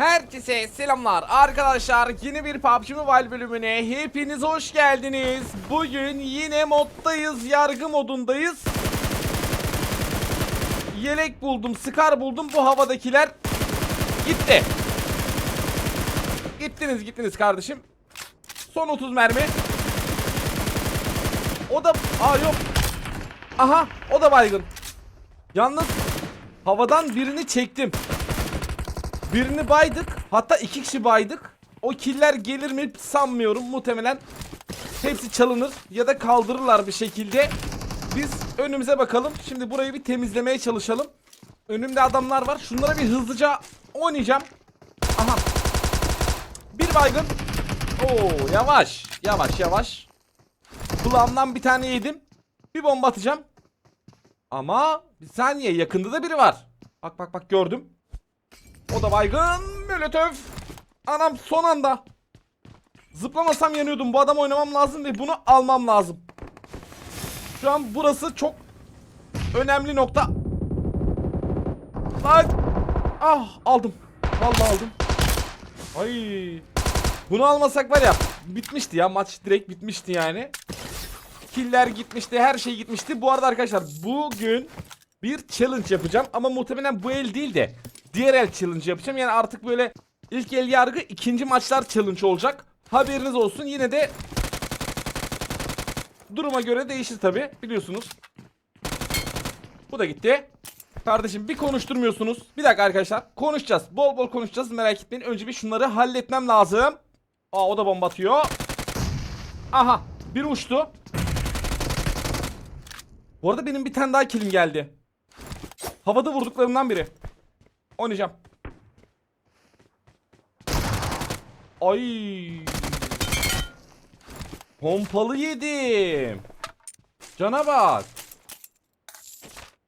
Herkese selamlar. Arkadaşlar yeni bir PUBG Mobile bölümüne hepiniz hoş geldiniz. Bugün yine moddayız yargı modundayız. Yelek buldum Scar buldum bu havadakiler Gitti. Gittiniz gittiniz kardeşim. Son 30 mermi. O da aa yok. Aha o da baygın. Yalnız havadan birini çektim Birini baydık. Hatta iki kişi baydık. O killer gelir mi sanmıyorum. Muhtemelen hepsi çalınır ya da kaldırırlar bir şekilde. Biz önümüze bakalım. Şimdi burayı bir temizlemeye çalışalım. Önümde adamlar var. Şunlara bir hızlıca oynayacağım. Aha. Bir baygın. Oo yavaş. Yavaş yavaş. Kulağımdan bir tane yedim. Bir bomba atacağım. Ama bir saniye yakında da biri var. Bak bak bak gördüm. O da baygın. Molotöv. Anam son anda. Zıplamasam yanıyordum. Bu adam oynamam lazım ve bunu almam lazım. Şu an burası çok önemli nokta. Lan. Ah aldım. Vallahi aldım. Ay. Bunu almasak var ya bitmişti ya maç direkt bitmişti yani. Killer gitmişti, her şey gitmişti. Bu arada arkadaşlar bugün bir challenge yapacağım ama muhtemelen bu el değil de diğer el challenge yapacağım. Yani artık böyle ilk el yargı ikinci maçlar challenge olacak. Haberiniz olsun. Yine de duruma göre değişir tabi biliyorsunuz. Bu da gitti. Kardeşim bir konuşturmuyorsunuz. Bir dakika arkadaşlar. Konuşacağız. Bol bol konuşacağız. Merak etmeyin. Önce bir şunları halletmem lazım. Aa o da bomba atıyor. Aha. Bir uçtu. Bu arada benim bir tane daha kilim geldi. Havada vurduklarımdan biri. Oynayacağım. Ay. Pompalı yedim. Cana bak.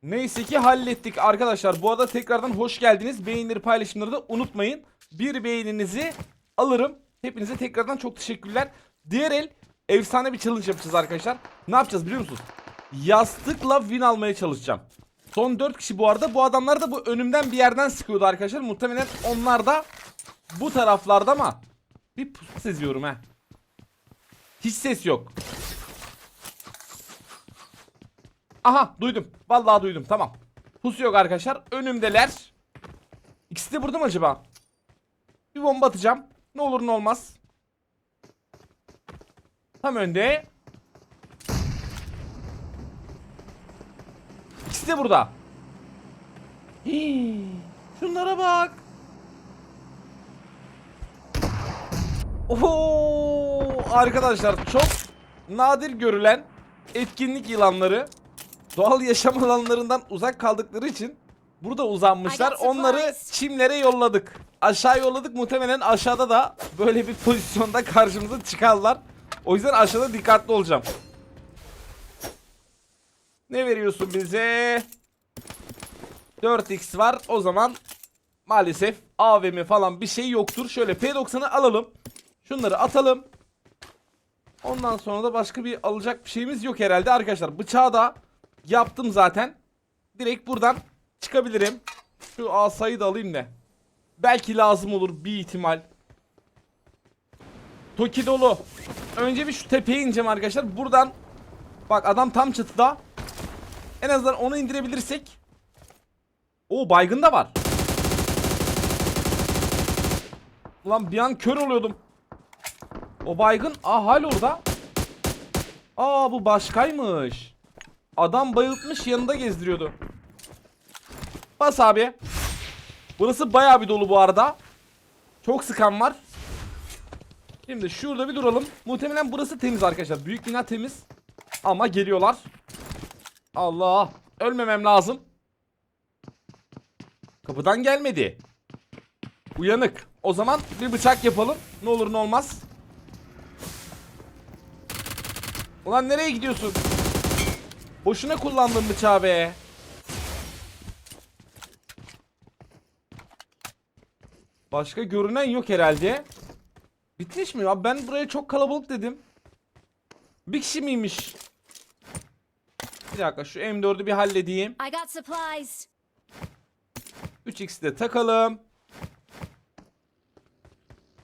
Neyse ki hallettik arkadaşlar. Bu arada tekrardan hoş geldiniz. Beğenileri paylaşımları da unutmayın. Bir beğeninizi alırım. Hepinize tekrardan çok teşekkürler. Diğer el efsane bir challenge yapacağız arkadaşlar. Ne yapacağız biliyor musunuz? Yastıkla win almaya çalışacağım. Son 4 kişi bu arada. Bu adamlar da bu önümden bir yerden sıkıyordu arkadaşlar. Muhtemelen onlar da bu taraflarda ama bir pusu seziyorum ha. Hiç ses yok. Aha duydum. Vallahi duydum. Tamam. Pusu yok arkadaşlar. Önümdeler. İkisi de burada mı acaba? Bir bomba atacağım. Ne olur ne olmaz. Tam önde. İkisi de burada. Hii, şunlara bak. Oo, arkadaşlar çok nadir görülen etkinlik yılanları doğal yaşam alanlarından uzak kaldıkları için burada uzanmışlar. Onları çimlere yolladık. Aşağı yolladık. Muhtemelen aşağıda da böyle bir pozisyonda karşımıza çıkarlar. O yüzden aşağıda dikkatli olacağım. Ne veriyorsun bize? 4x var. O zaman maalesef AVM falan bir şey yoktur. Şöyle P90'ı alalım. Şunları atalım. Ondan sonra da başka bir alacak bir şeyimiz yok herhalde arkadaşlar. Bıçağı da yaptım zaten. Direkt buradan çıkabilirim. Şu asayı da alayım da. Belki lazım olur bir ihtimal. Toki dolu. Önce bir şu tepeye ineceğim arkadaşlar. Buradan bak adam tam çatıda. En azından onu indirebilirsek. O baygın da var. Ulan bir an kör oluyordum. O baygın. Aa hala orada. Aa bu başkaymış. Adam bayıltmış yanında gezdiriyordu. Bas abi. Burası bayağı bir dolu bu arada. Çok sıkan var. Şimdi şurada bir duralım. Muhtemelen burası temiz arkadaşlar. Büyük bina temiz. Ama geliyorlar. Allah. Ölmemem lazım. Kapıdan gelmedi. Uyanık. O zaman bir bıçak yapalım. Ne olur ne olmaz. Ulan nereye gidiyorsun? Boşuna kullandım bıçağı be. Başka görünen yok herhalde. Bitmiş mi? Abi ben buraya çok kalabalık dedim. Bir kişi miymiş? Bir dakika şu M4'ü bir halledeyim. I got supplies. 3x'i de takalım.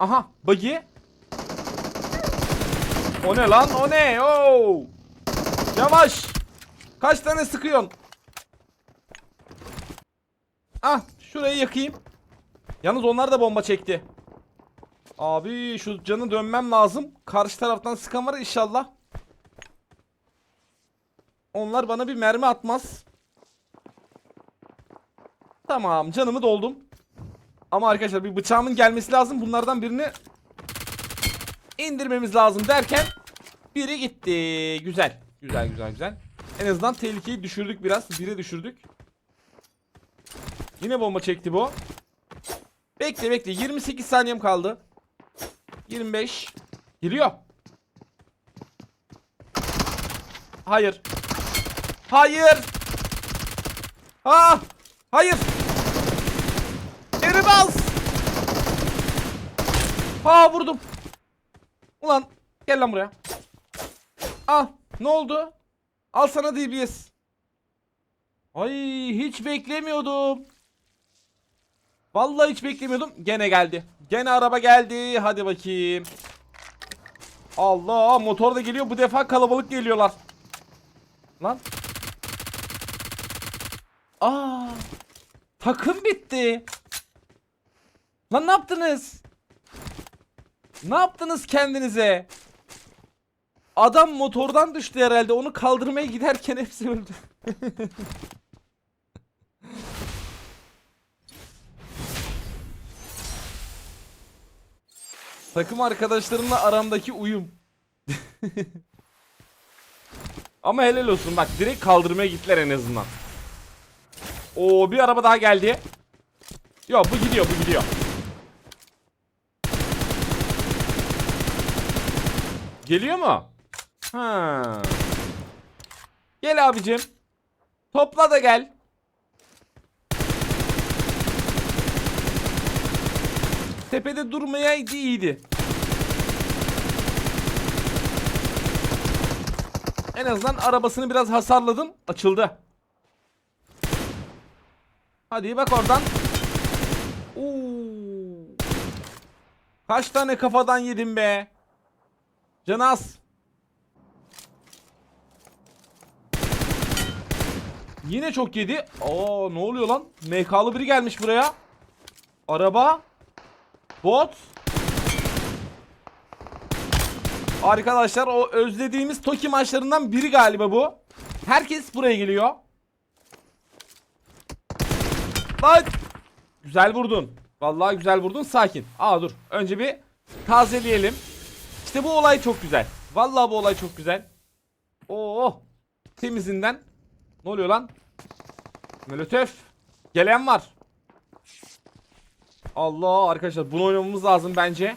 Aha buggy. O ne lan o ne? Oo. Yavaş. Kaç tane sıkıyorsun? Ah şurayı yakayım. Yalnız onlar da bomba çekti. Abi şu canı dönmem lazım. Karşı taraftan sıkan var inşallah. Onlar bana bir mermi atmaz. Tamam canımı doldum. Ama arkadaşlar bir bıçağımın gelmesi lazım. Bunlardan birini indirmemiz lazım derken biri gitti. Güzel. Güzel güzel güzel. En azından tehlikeyi düşürdük biraz. Bire düşürdük. Yine bomba çekti bu. Bekle bekle. 28 saniyem kaldı. 25. Giriyor. Hayır. Hayır. Ha! Hayır. Geri bas. Ha vurdum. Ulan gel lan buraya. Ah ne oldu? Al sana DBS. Ay hiç beklemiyordum. Vallahi hiç beklemiyordum. Gene geldi. Gene araba geldi. Hadi bakayım. Allah motor da geliyor. Bu defa kalabalık geliyorlar. Lan. Aa. Takım bitti. Lan ne yaptınız? Ne yaptınız kendinize? Adam motordan düştü herhalde. Onu kaldırmaya giderken hepsi öldü. Takım arkadaşlarımla aramdaki uyum. Ama helal olsun bak direkt kaldırmaya gittiler en azından. Oo bir araba daha geldi. Yok bu gidiyor bu gidiyor. Geliyor mu? Ha. Gel abicim. Topla da gel. Tepede durmayaydı iyiydi. En azından arabasını biraz hasarladım. Açıldı. Hadi bak oradan. Oo. Kaç tane kafadan yedim be? Canaz. Yine çok yedi. Aa ne oluyor lan? MK'lı biri gelmiş buraya. Araba. Bot. Arkadaşlar o özlediğimiz Toki maçlarından biri galiba bu. Herkes buraya geliyor. Lan. Güzel vurdun. Vallahi güzel vurdun. Sakin. Aa dur. Önce bir tazeleyelim. İşte bu olay çok güzel. Vallahi bu olay çok güzel. Oo. Temizinden. Ne oluyor lan? Molotöf. Gelen var. Allah arkadaşlar bunu oynamamız lazım bence.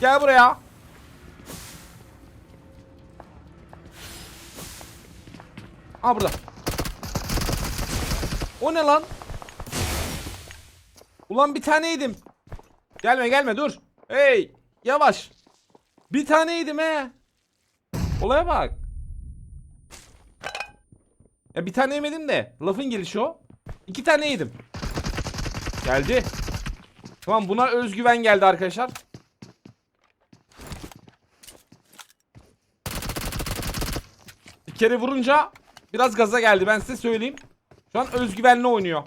Gel buraya. Aa burada. O ne lan? Ulan bir tane yedim. Gelme gelme dur. Hey yavaş. Bir tane yedim he. Olaya bak. Ya bir tane yemedim de lafın gelişi o. İki tane yedim. Geldi. Tamam buna özgüven geldi arkadaşlar. Bir kere vurunca biraz gaza geldi ben size söyleyeyim. Şu an özgüvenli oynuyor.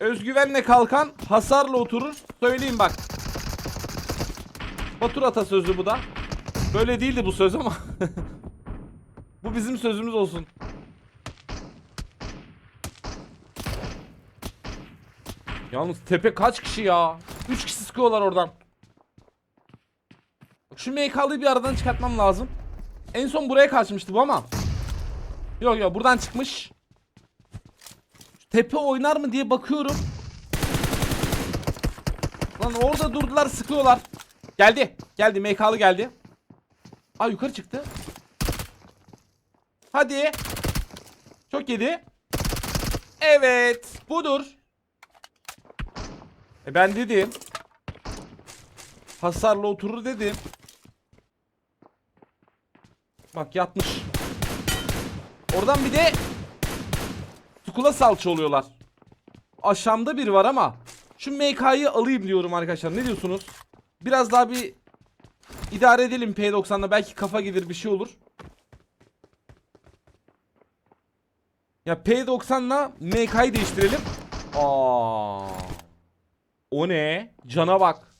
Özgüvenle kalkan hasarla oturur. Söyleyeyim bak. Batur atasözü bu da. Böyle değildi bu söz ama. bu bizim sözümüz olsun. Yalnız tepe kaç kişi ya? 3 kişi sıkıyorlar oradan. Şu MK'lıyı bir aradan çıkartmam lazım. En son buraya kaçmıştı bu ama. Yok yok buradan çıkmış. Şu tepe oynar mı diye bakıyorum. Lan orada durdular sıkıyorlar. Geldi. Geldi MK'lı geldi. Aa yukarı çıktı. Hadi. Çok yedi. Evet. Budur. E ben dedim. Hasarla oturur dedim. Bak yatmış. Oradan bir de Skula salça oluyorlar. aşağımda biri var ama şu MK'yı alayım diyorum arkadaşlar. Ne diyorsunuz? Biraz daha bir idare edelim P90'la belki kafa gelir bir şey olur. Ya P90'la MK'yı değiştirelim. Aa. O ne? Cana bak.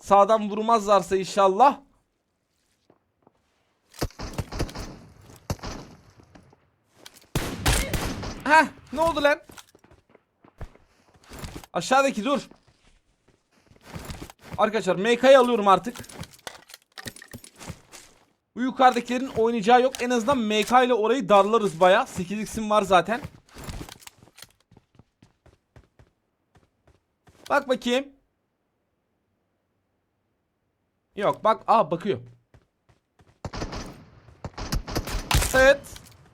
Sağdan vurmazlarsa inşallah. Heh, ne oldu lan? Aşağıdaki dur. Arkadaşlar MK'yı alıyorum artık. Bu yukarıdakilerin oynayacağı yok. En azından MK ile orayı darlarız baya. 8x'im var zaten. Bak bakayım. Yok bak. Aa bakıyor. Evet.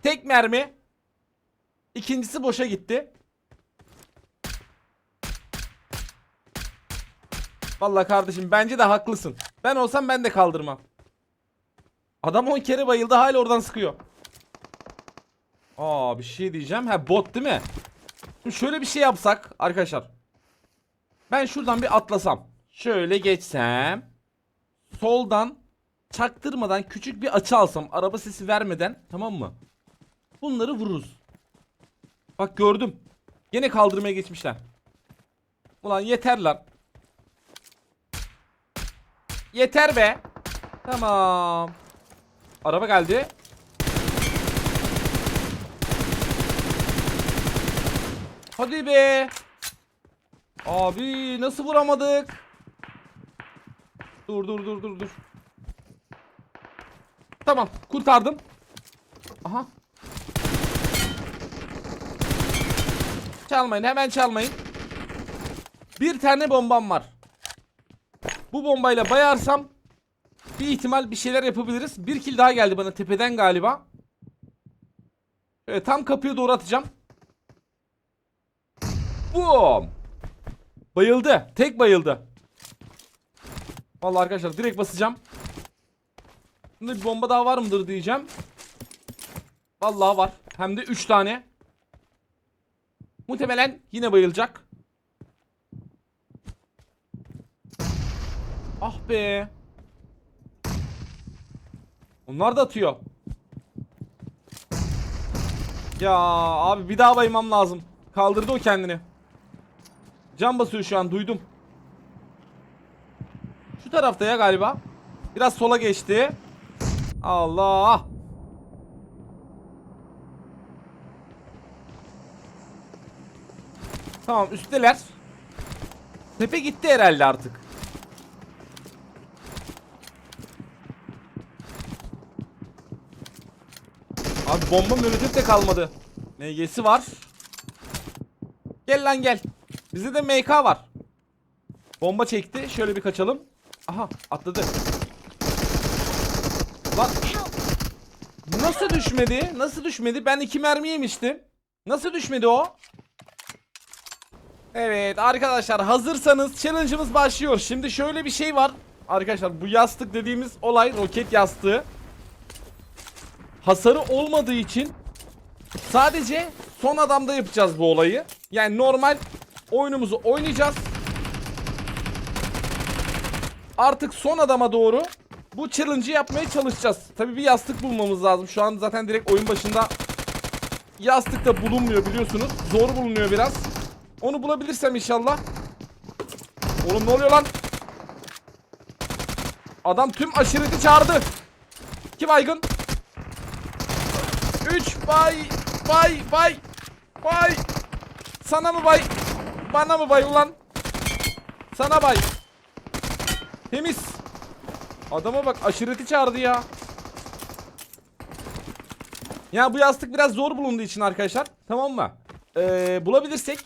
Tek mermi. İkincisi boşa gitti. Vallahi kardeşim bence de haklısın. Ben olsam ben de kaldırmam. Adam 10 kere bayıldı hala oradan sıkıyor. Aa bir şey diyeceğim. Ha bot değil mi? Şimdi şöyle bir şey yapsak arkadaşlar. Ben şuradan bir atlasam. Şöyle geçsem. Soldan çaktırmadan küçük bir açı alsam. Araba sesi vermeden tamam mı? Bunları vururuz. Bak gördüm. Yine kaldırmaya geçmişler. Ulan yeter lan. Yeter be. Tamam. Araba geldi. Hadi be. Abi nasıl vuramadık? Dur dur dur dur dur. Tamam kurtardım. Aha. Çalmayın hemen çalmayın. Bir tane bombam var. Bu bombayla bayarsam bir ihtimal bir şeyler yapabiliriz. Bir kill daha geldi bana tepeden galiba. Evet, tam kapıya doğru atacağım. Boom. Bayıldı. Tek bayıldı. Vallahi arkadaşlar direkt basacağım. Şimdi bir bomba daha var mıdır diyeceğim. Vallahi var. Hem de 3 tane. Muhtemelen yine bayılacak. Ah be. Onlar da atıyor. Ya abi bir daha bayılmam lazım. Kaldırdı o kendini. Can basıyor şu an duydum. Şu tarafta ya galiba. Biraz sola geçti. Allah. Tamam üstteler. Tepe gitti herhalde artık. Abi bomba molotof de kalmadı. MG'si var. Gel lan gel. Bizde de MK var. Bomba çekti. Şöyle bir kaçalım. Aha atladı. Lan. Nasıl düşmedi? Nasıl düşmedi? Ben iki mermi yemiştim. Nasıl düşmedi o? Evet arkadaşlar hazırsanız challenge'ımız başlıyor. Şimdi şöyle bir şey var. Arkadaşlar bu yastık dediğimiz olay roket yastığı. Hasarı olmadığı için sadece son adamda yapacağız bu olayı. Yani normal oyunumuzu oynayacağız. Artık son adama doğru bu challenge'ı yapmaya çalışacağız. Tabii bir yastık bulmamız lazım. Şu an zaten direkt oyun başında yastık da bulunmuyor biliyorsunuz. Zor bulunuyor biraz. Onu bulabilirsem inşallah. Oğlum ne oluyor lan? Adam tüm aşireti çağırdı. Kim aygın? 3 bay bay bay bay. Sana mı bay? Bana mı bay ulan? Sana bay. Temiz. Adama bak aşireti çağırdı ya. Ya bu yastık biraz zor bulunduğu için arkadaşlar. Tamam mı? Ee, bulabilirsek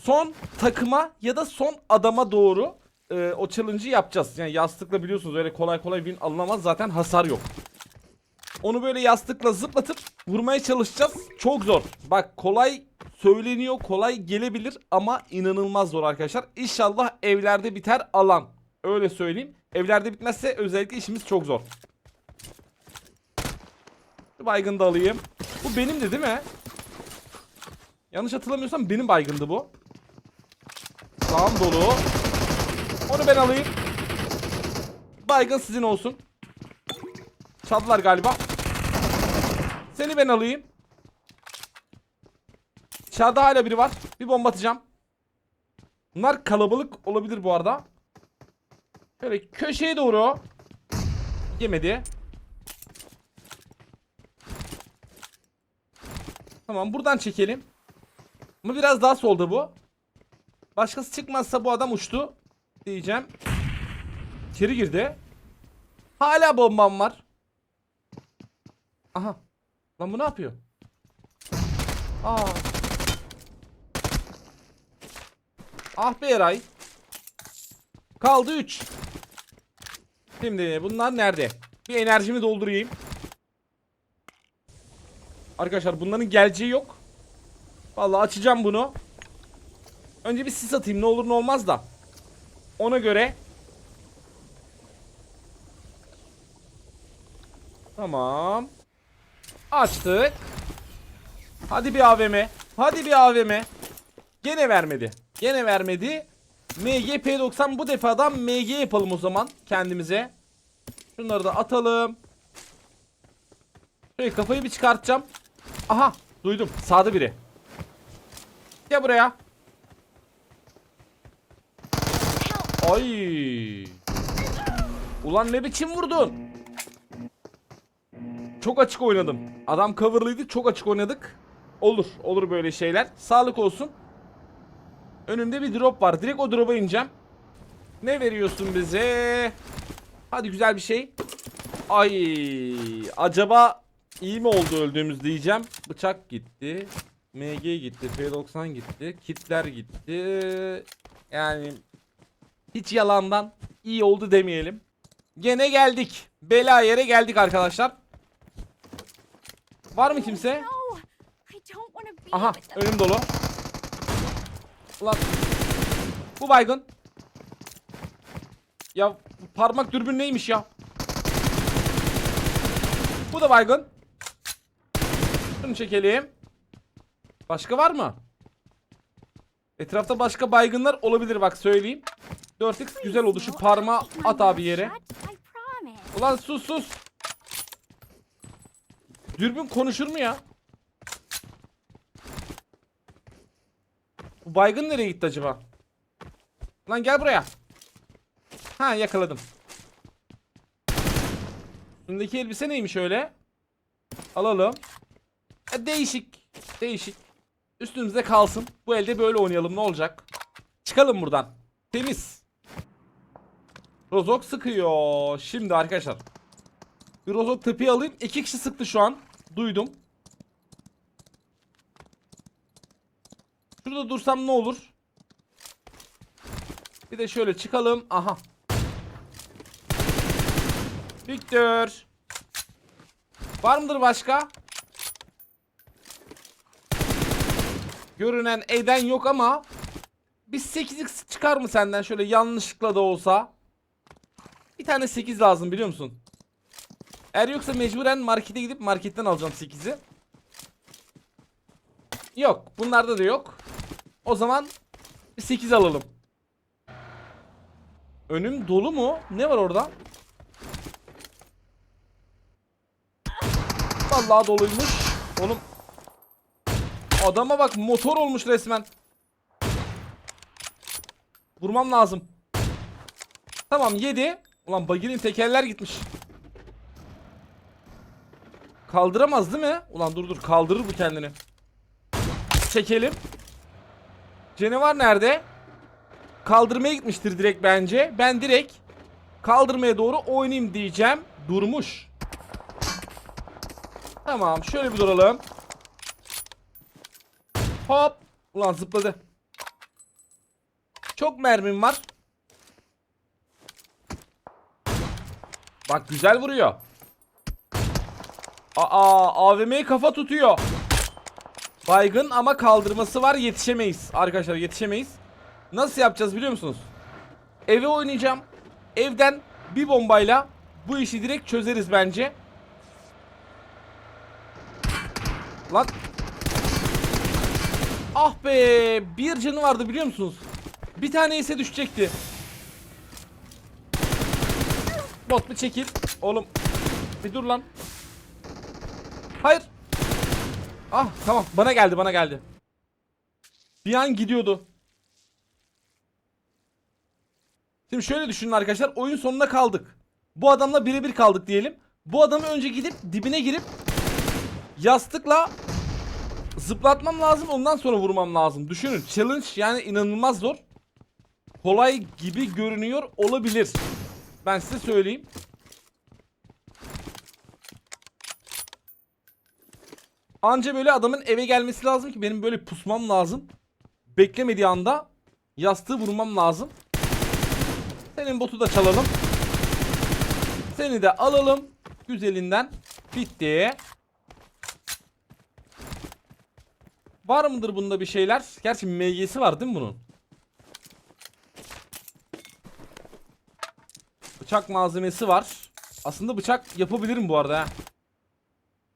son takıma ya da son adama doğru e, o challenge'ı yapacağız. Yani yastıkla biliyorsunuz öyle kolay kolay win alınamaz zaten hasar yok. Onu böyle yastıkla zıplatıp vurmaya çalışacağız. Çok zor. Bak kolay söyleniyor, kolay gelebilir ama inanılmaz zor arkadaşlar. İnşallah evlerde biter alan. Öyle söyleyeyim. Evlerde bitmezse özellikle işimiz çok zor. Baygın da alayım. Bu benimdi değil mi? Yanlış hatırlamıyorsam benim baygındı bu. Sağım dolu. Onu ben alayım. Baygın sizin olsun. Çaldılar galiba. Seni ben alayım. Dışarıda hala biri var. Bir bomba atacağım. Bunlar kalabalık olabilir bu arada. Şöyle köşeye doğru. Yemedi. Tamam buradan çekelim. Ama biraz daha solda bu. Başkası çıkmazsa bu adam uçtu. Diyeceğim. İçeri girdi. Hala bombam var. Aha. Lan bu ne yapıyor? Aa. Ah be Eray. Kaldı 3. Şimdi bunlar nerede? Bir enerjimi doldurayım. Arkadaşlar bunların geleceği yok. Vallahi açacağım bunu. Önce bir sis atayım ne olur ne olmaz da. Ona göre. Tamam. Açtık. Hadi bir AVM. Hadi bir AVM. Gene vermedi. Gene vermedi. MGP90 bu defadan MG yapalım o zaman kendimize. Şunları da atalım. Şöyle kafayı bir çıkartacağım. Aha duydum sağda biri. Gel buraya. Ay. Ulan ne biçim vurdun? Çok açık oynadım. Adam coverlıydı çok açık oynadık. Olur olur böyle şeyler. Sağlık olsun. Önümde bir drop var. Direkt o drop'a ineceğim. Ne veriyorsun bize? Hadi güzel bir şey. Ay, acaba iyi mi oldu öldüğümüz diyeceğim. Bıçak gitti. MG gitti, P90 gitti, kitler gitti. Yani hiç yalandan iyi oldu demeyelim. Gene geldik. Bela yere geldik arkadaşlar. Var mı kimse? Aha önüm dolu. Ulan bu baygın. Ya parmak dürbün neymiş ya? Bu da baygın. Şunu çekelim. Başka var mı? Etrafta başka baygınlar olabilir bak söyleyeyim. 4x güzel oldu. Şu my at abi yere. Ulan sus sus. Dürbün konuşur mu ya? Bu baygın nereye gitti acaba? Lan gel buraya. Ha yakaladım. Üstündeki elbise neymiş öyle? Alalım. E, değişik. Değişik. Üstümüzde kalsın. Bu elde böyle oynayalım ne olacak? Çıkalım buradan. Temiz. Rozok sıkıyor. Şimdi arkadaşlar. Bir rozok tepeyi alayım. İki kişi sıktı şu an. Duydum. Şurada dursam ne olur? Bir de şöyle çıkalım. Aha. Victor. Var mıdır başka? Görünen eden yok ama bir 8x çıkar mı senden şöyle yanlışlıkla da olsa? Tane 8 lazım biliyor musun? Eğer yoksa mecburen markete gidip marketten alacağım 8'i. Yok. Bunlarda da yok. O zaman bir 8 alalım. Önüm dolu mu? Ne var orada? Vallahi doluymuş. Oğlum. Adama bak motor olmuş resmen. Vurmam lazım. Tamam yedi. Ulan baginin tekerler gitmiş. Kaldıramaz değil mi? Ulan dur dur kaldırır bu kendini. Çekelim. Canavar nerede? Kaldırmaya gitmiştir direkt bence. Ben direkt kaldırmaya doğru oynayayım diyeceğim. Durmuş. Tamam şöyle bir duralım. Hop. Ulan zıpladı. Çok mermim var. Bak güzel vuruyor. Aa AVM'yi kafa tutuyor. Baygın ama kaldırması var yetişemeyiz. Arkadaşlar yetişemeyiz. Nasıl yapacağız biliyor musunuz? Eve oynayacağım. Evden bir bombayla bu işi direkt çözeriz bence. Lan. Ah be bir canı vardı biliyor musunuz? Bir tane ise düşecekti. Bot mu çekil. Oğlum. Bir dur lan. Hayır. Ah tamam bana geldi bana geldi. Bir an gidiyordu. Şimdi şöyle düşünün arkadaşlar oyun sonuna kaldık. Bu adamla birebir kaldık diyelim. Bu adamı önce gidip dibine girip yastıkla zıplatmam lazım ondan sonra vurmam lazım. Düşünün challenge yani inanılmaz zor. Kolay gibi görünüyor olabilir. Ben size söyleyeyim. Anca böyle adamın eve gelmesi lazım ki benim böyle pusmam lazım. Beklemediği anda yastığı vurmam lazım. Senin botu da çalalım. Seni de alalım. Güzelinden. Bitti. Var mıdır bunda bir şeyler? Gerçi MG'si var değil mi bunun? Bıçak malzemesi var. Aslında bıçak yapabilirim bu arada ha.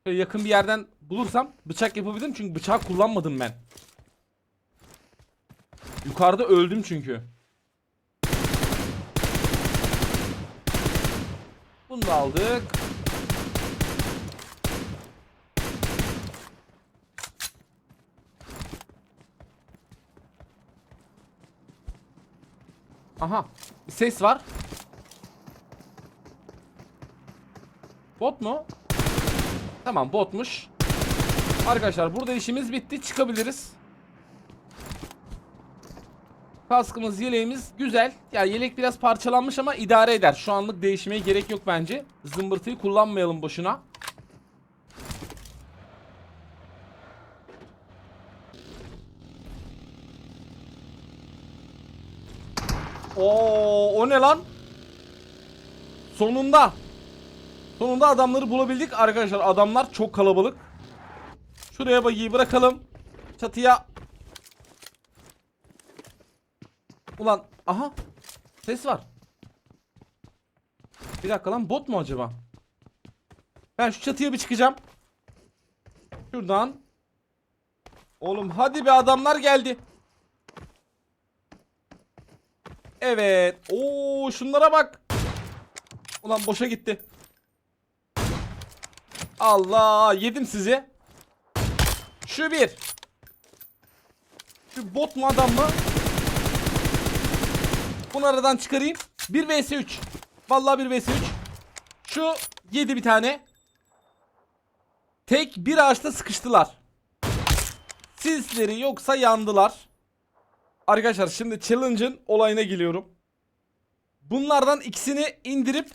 Şöyle yakın bir yerden bulursam bıçak yapabilirim çünkü bıçak kullanmadım ben. Yukarıda öldüm çünkü. Bunu da aldık. Aha. Bir ses var. Bot mu? Tamam botmuş. Arkadaşlar burada işimiz bitti. Çıkabiliriz. Kaskımız, yeleğimiz güzel. Ya yelek biraz parçalanmış ama idare eder. Şu anlık değişmeye gerek yok bence. Zımbırtıyı kullanmayalım boşuna. Oo, o ne lan? Sonunda. Sonunda adamları bulabildik arkadaşlar. Adamlar çok kalabalık. Şuraya bagiyi bırakalım. Çatıya. Ulan aha. Ses var. Bir dakika lan bot mu acaba? Ben şu çatıya bir çıkacağım. Şuradan. Oğlum hadi be adamlar geldi. Evet. Oo şunlara bak. Ulan boşa gitti. Allah yedim sizi. Şu bir. Şu bot mu adam mı? Bunu aradan çıkarayım. 1 vs 3. Vallahi 1 vs 3. Şu yedi bir tane. Tek bir ağaçta sıkıştılar. Sisleri yoksa yandılar. Arkadaşlar şimdi challenge'ın olayına geliyorum. Bunlardan ikisini indirip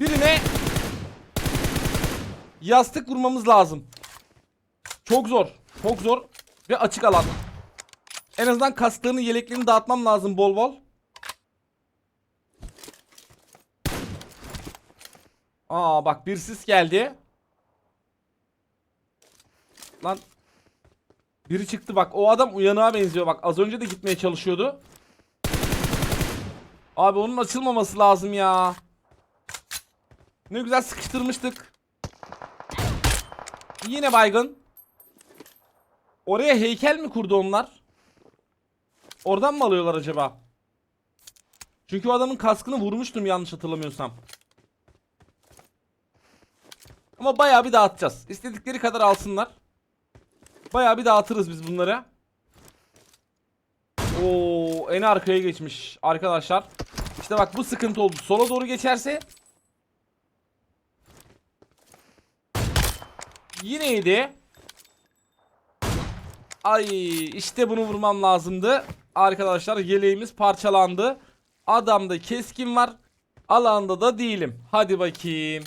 birine yastık vurmamız lazım. Çok zor. Çok zor. Ve açık alan. En azından kasklarını yeleklerini dağıtmam lazım bol bol. Aa bak bir sis geldi. Lan. Biri çıktı bak. O adam uyanığa benziyor bak. Az önce de gitmeye çalışıyordu. Abi onun açılmaması lazım ya. Ne güzel sıkıştırmıştık. Yine baygın. Oraya heykel mi kurdu onlar? Oradan mı alıyorlar acaba? Çünkü o adamın kaskını vurmuştum yanlış hatırlamıyorsam. Ama bayağı bir dağıtacağız. İstedikleri kadar alsınlar. Bayağı bir dağıtırız biz bunları. Oo, en arkaya geçmiş arkadaşlar. İşte bak bu sıkıntı oldu. Sola doğru geçerse Yine yedi. Ay işte bunu vurmam lazımdı. Arkadaşlar yeleğimiz parçalandı. Adamda keskin var. Alanda da değilim. Hadi bakayım.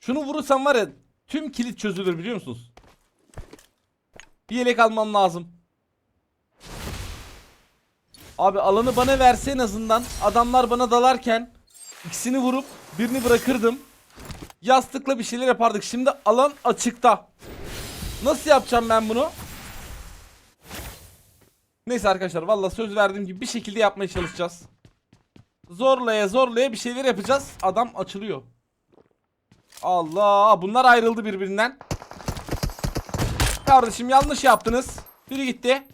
Şunu vurursam var ya tüm kilit çözülür biliyor musunuz? Bir yelek almam lazım. Abi alanı bana verse en azından adamlar bana dalarken ikisini vurup birini bırakırdım. Yastıkla bir şeyler yapardık. Şimdi alan açıkta. Nasıl yapacağım ben bunu? Neyse arkadaşlar valla söz verdiğim gibi bir şekilde yapmaya çalışacağız. Zorlaya zorlaya bir şeyler yapacağız. Adam açılıyor. Allah bunlar ayrıldı birbirinden. Kardeşim yanlış yaptınız. Biri gitti.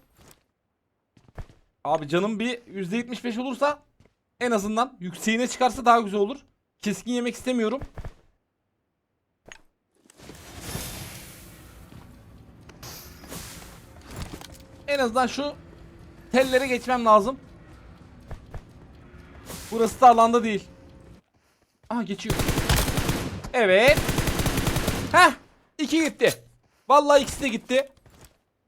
Abi canım bir %75 olursa en azından yükseğine çıkarsa daha güzel olur. Keskin yemek istemiyorum. En azından şu tellere geçmem lazım. Burası da alanda değil. Aha geçiyor. Evet. Heh. iki gitti. Vallahi ikisi de gitti.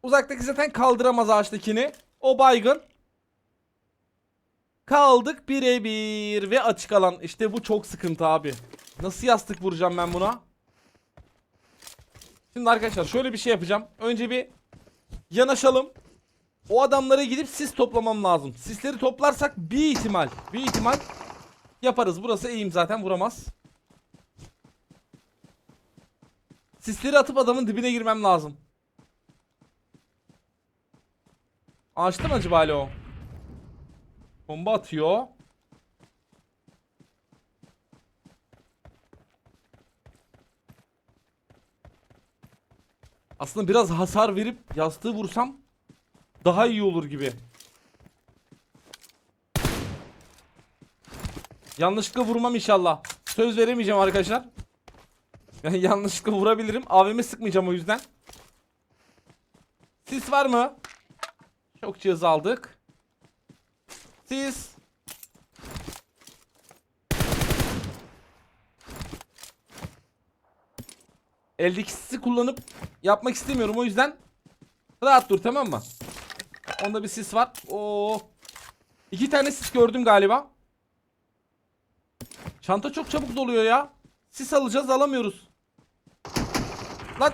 Uzaktaki zaten kaldıramaz ağaçtakini. O baygın. Kaldık birebir ve açık alan. İşte bu çok sıkıntı abi. Nasıl yastık vuracağım ben buna? Şimdi arkadaşlar şöyle bir şey yapacağım. Önce bir yanaşalım. O adamlara gidip sis toplamam lazım. Sisleri toplarsak bir ihtimal, bir ihtimal yaparız. Burası eğim zaten vuramaz. Sisleri atıp adamın dibine girmem lazım. Açtı mı acaba o? Bomba atıyor. Aslında biraz hasar verip yastığı vursam daha iyi olur gibi. Yanlışlıkla vurmam inşallah. Söz veremeyeceğim arkadaşlar. Yani yanlışlıkla vurabilirim. AVM sıkmayacağım o yüzden. Sis var mı? Çok cihaz aldık. Sis. Eldeki sisi kullanıp yapmak istemiyorum o yüzden rahat dur tamam mı? Onda bir sis var. Oo. İki tane sis gördüm galiba. Çanta çok çabuk doluyor ya. Sis alacağız alamıyoruz. Lan.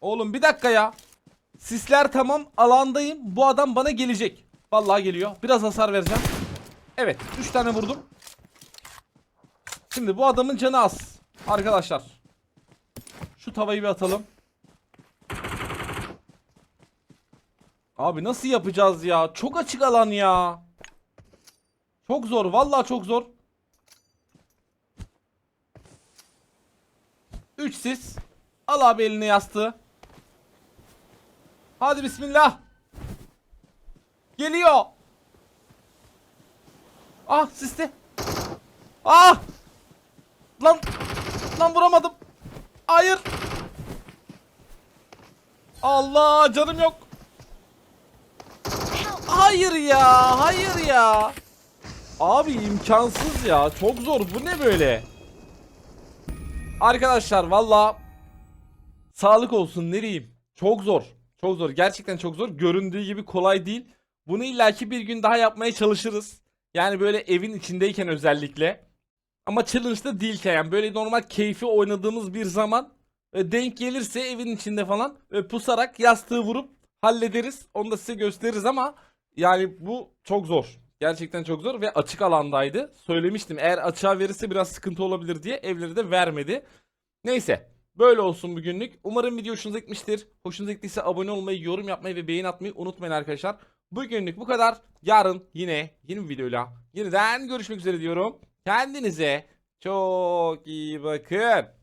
Oğlum bir dakika ya. Sisler tamam alandayım. Bu adam bana gelecek. Vallahi geliyor. Biraz hasar vereceğim. Evet 3 tane vurdum. Şimdi bu adamın canı az. Arkadaşlar. Şu tavayı bir atalım. Abi nasıl yapacağız ya? Çok açık alan ya. Çok zor. Vallahi çok zor. 3 sis. Al abi eline yastığı. Hadi bismillah. Geliyor. Ah siste. Ah. Lan. Lan vuramadım. Hayır. Allah canım yok. Hayır ya. Hayır ya. Abi imkansız ya. Çok zor. Bu ne böyle? Arkadaşlar valla sağlık olsun ne diyeyim. Çok zor. Çok zor. Gerçekten çok zor. Göründüğü gibi kolay değil. Bunu illaki bir gün daha yapmaya çalışırız. Yani böyle evin içindeyken özellikle. Ama challenge'da değilken yani böyle normal keyfi oynadığımız bir zaman e, denk gelirse evin içinde falan e, pusarak yastığı vurup hallederiz. Onu da size gösteririz ama yani bu çok zor. Gerçekten çok zor ve açık alandaydı. Söylemiştim eğer açığa verirse biraz sıkıntı olabilir diye evleri de vermedi. Neyse böyle olsun bugünlük. Umarım video hoşunuza gitmiştir. Hoşunuza gittiyse abone olmayı, yorum yapmayı ve beğeni atmayı unutmayın arkadaşlar. Bugünlük bu kadar. Yarın yine yeni bir videoyla yeniden görüşmek üzere diyorum. Kendinize çok iyi bakın.